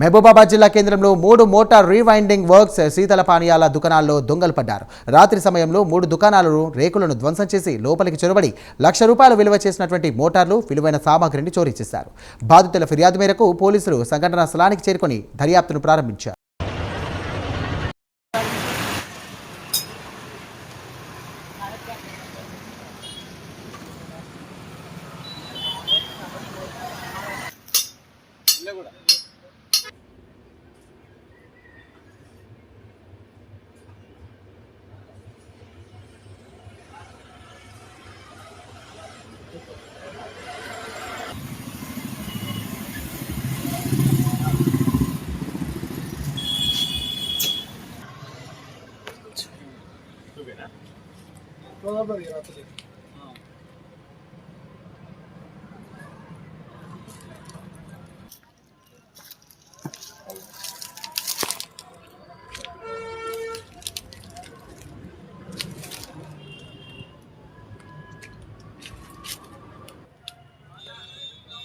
మహబూబాబాద్ జిల్లా కేంద్రంలో మూడు మోటార్ రీవైండింగ్ వర్క్స్ శీతల పానీయాల దుకాణాల్లో దొంగలు పడ్డారు రాత్రి సమయంలో మూడు దుకాణాలను రేకులను ధ్వంసం చేసి లోపలికి చొరబడి లక్ష రూపాయలు విలువ చేసినటువంటి మోటార్లు విలువైన సామాగ్రిని చోరీ చేశారు. బాధితుల ఫిర్యాదు మేరకు పోలీసులు సంఘటనా స్థలానికి చేరుకొని దర్యాప్తును ప్రారంభించారు. Kafalar da yaratacak.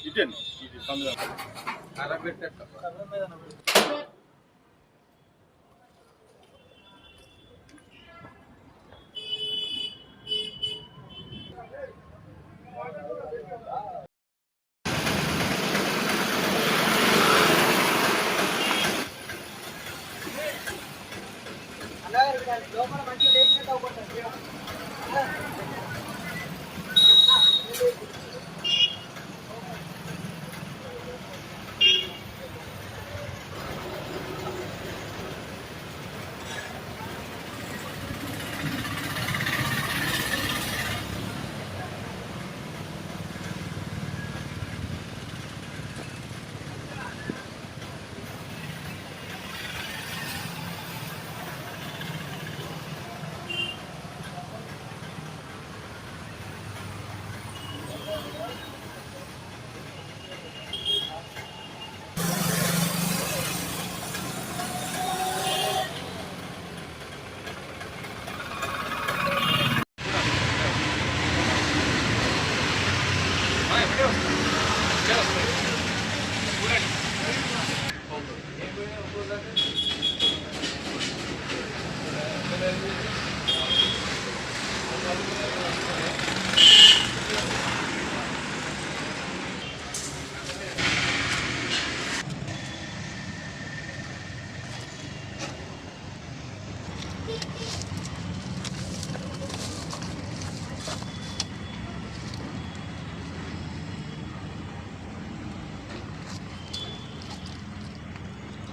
Gidin. Gidin. Sanırım. Karabek'te. Karabek'te. ఇటండి ఇది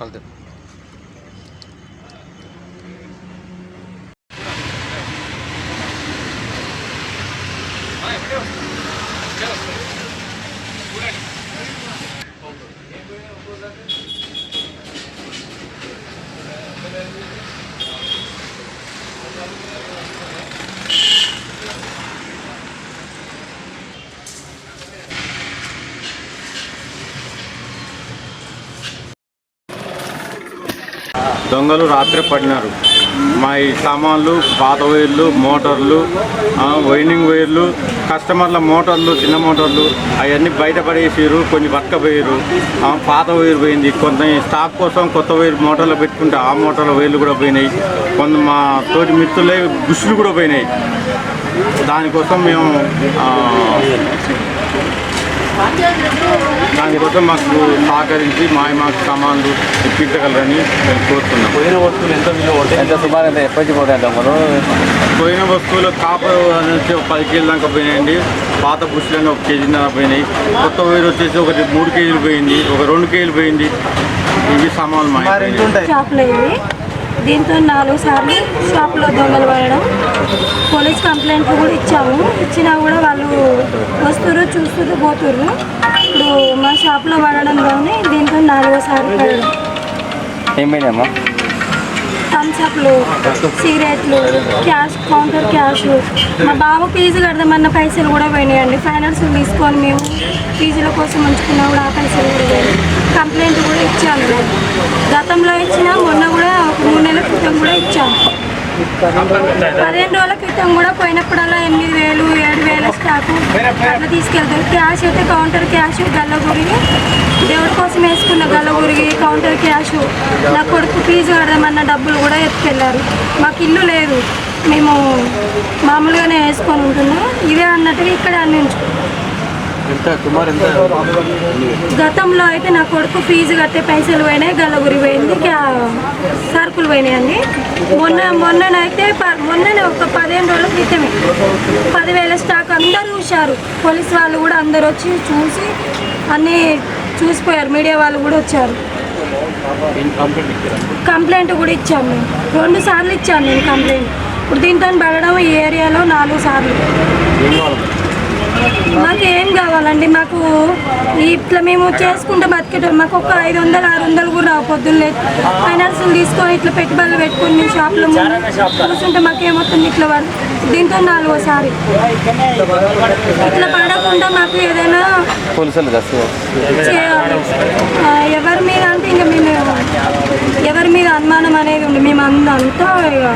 خالد దొంగలు రాత్రి పడినారు. మా ఈ సామాన్లు పాత వైర్లు మోటార్లు ఆ, వైండింగ్ వైర్లు కస్టమర్ల మోటార్లు చిన్న మోటార్లు అవన్నీ బయట పడేసారు కొన్ని పట్టుకపోయారు ఆ, పాత వైర్ పోయింది. కొంత స్టాక్ కోసం కొత్త వైర్ మోటార్లు పెట్టుకుంటే ఆ మోటార్ల వైర్లు కూడా పోయినాయి. కొంత మా తోటి మిత్రులే గుసులు కూడా పోయినాయి. దానికోసం మేము దానికోసం మాకు సహకరించి మా మాకు సామాన్లు ఇప్పించగలరని మేము కోరుతున్నాం. పోయిన వస్తువులు ఎంత విలువ ఎంత సుమారు ఎంత ఎప్పటికి పోతాయి పోయిన వస్తువులు కాపర్ నుంచి ఒక పది కేజీల దాకా పోయినాయండి. పాత బుష్లన్నీ ఒక కేజీన్నర పోయినాయి. కొత్త వైర్ వచ్చేసి ఒకటి మూడు కేజీలు పోయింది ఒక రెండు కేజీలు పోయింది. ఇవి సామాన్లు మా దీంతో నాలుగు సార్లు షాప్లో దొంగలు పడడం పోలీస్ కంప్లైంట్ కూడా ఇచ్చాము. ఇచ్చినా కూడా వాళ్ళు వస్తురు చూస్తురు పోతుర్రు. ఇప్పుడు మా షాప్లో పడడంలోనే దీంతో నాలుగోసారి పడడం. ఏమైందమ్మా? థమ్స్అప్లు సిగరెట్లు క్యాష్ కౌంటర్ క్యాష్. మా బాబు ఫీజు కడదామన్న పైసలు కూడా పోయినాయండి. ఫైనాన్స్ తీసుకొని మేము ఫీజుల కోసం ఉంచుకున్నా కూడా ఆ పైసలు కూడా పోయినాయి. కంప్లైంట్ కూడా ఇచ్చాను గతంలో ఇచ్చిన మొన్న రోజుల క్రితం కూడా ఇచ్చాము పదిహేను రోజుల క్రితం కూడా పోయినప్పుడల్లా ఎనిమిది వేలు ఏడు వేల స్టాకు అట్లా తీసుకెళ్తారు. క్యాష్ అయితే కౌంటర్ క్యాష్ గల్లగురిగి దేవుడి కోసం వేసుకున్న గల్లగురిగి కౌంటర్ క్యాష్. నా కొడుకు ఫీజు కడదామన్న డబ్బులు కూడా ఎత్తుకెళ్ళారు మాకు ఇల్లు లేదు. మేము మామూలుగానే వేసుకొని ఉంటున్నాం. ఇదే అన్నట్టుగా ఇక్కడ అందించుకున్నాం. గతంలో అయితే నా కొడుకు ఫీజు కట్టే పైసలు పోయినాయి గల్లగురి పోయింది క్యా- సరుకులు పోయినాయండి. మొన్న మొన్ననైతే మొన్ననే ఒక పదిహేను రోజుల క్రితమే పదివేల స్టాక్ అందరూ చూశారు. పోలీస్ వాళ్ళు కూడా అందరు వచ్చి చూసి అన్నీ చూసిపోయారు. మీడియా వాళ్ళు కూడా వచ్చారు. కంప్లైంట్ కూడా ఇచ్చాను మేము. రెండు సార్లు ఇచ్చాను నేను కంప్లైంట్. ఇప్పుడు దీంతో పడడం ఈ ఏరియాలో నాలుగు సార్లు. మాకు ఏం కావాలండి? మాకు ఇట్లా మేము చేసుకుంటే బతికేటోళ్ళు మాకు ఒక ఐదు వందలు ఆరు వందలు కూడా రావు పొద్దున్నే. ఫైనాన్స్ తీసుకొని ఇట్లా పెట్టుబడులు పెట్టుకొని మేము షాప్లో కూర్చుంటే మాకు ఏమవుతుంది ఇట్లా దీంతో నాలుగోసారి. ఇట్లా పడకుండా మాకు ఏదైనా ఎవరి మీద అంటే ఇంకా మేము ఎవరి మీద అనుమానం అనేది ఉంది. మేము ఇక